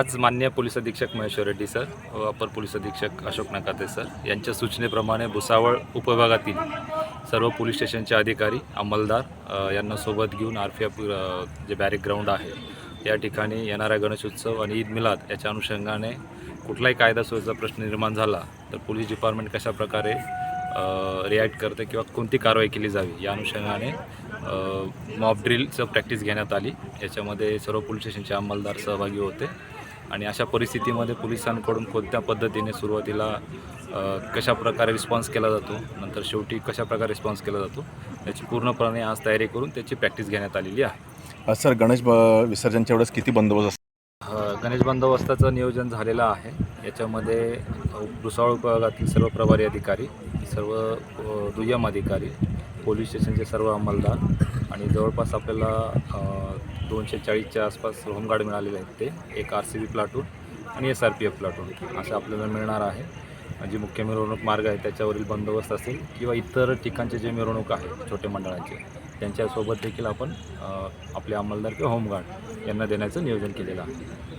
आज मान्य पोलीस अधीक्षक महेश्वर रेड्डी सर व अपर पोलीस अधीक्षक अशोक नकाते सर यांच्या सूचनेप्रमाणे भुसावळ उपविभागातील सर्व पोलीस स्टेशनचे अधिकारी अंमलदार यांना सोबत घेऊन आर पी एफ जे बॅरिक ग्राउंड आहे या ठिकाणी येणारा गणेशोत्सव आणि ईद मिलाद याच्या अनुषंगाने कुठलाही कायदा सुव्यवस्था प्रश्न निर्माण झाला तर पोलीस डिपार्टमेंट कशाप्रकारे रिॲक्ट करते किंवा कोणती कारवाई केली जावी या अनुषंगाने मॉब ड्रिलचं प्रॅक्टिस घेण्यात आली. याच्यामध्ये सर्व पोलीस स्टेशनचे अंमलदार सहभागी होते. आणि अशा परिस्थितीमध्ये पोलिसांकडून कोणत्या पद्धतीने सुरुवातीला कशा प्रकारे रिस्पॉन्स केला जातो नंतर शेवटी कशा प्रकारे रिस्पॉन्स केला जातो याची पूर्णपणे आज तयारी करून त्याची प्रॅक्टिस घेण्यात आलेली आहे. सर गणेश ब- विसर्जनच्या वेळेस किती बंदोबस्त? गणेश बंदोबस्ताचं नियोजन झालेलं आहे. याच्यामध्ये भुसावळ विभागातील सर्व प्रभारी अधिकारी सर्व दुय्यम अधिकारी पोलीस स्टेशनचे सर्व अंमलदार आणि जवळपास आपल्याला दोनशे चाळीसच्या आसपास होमगार्ड मिळालेले आहेत ते. एक आर सी बी प्लाटून आणि S R P F platoon असं आपल्याला मिळणार आहे. जी मुख्य मिरवणूक मार्ग आहे त्याच्यावरील बंदोबस्त असेल किंवा इतर ठिकाणचे जे मिरवणूक आहेत छोटे मंडळांचे त्यांच्यासोबत देखील आपण आपले अंमलदार किंवा होमगार्ड यांना देण्याचं नियोजन केलेलं आहे.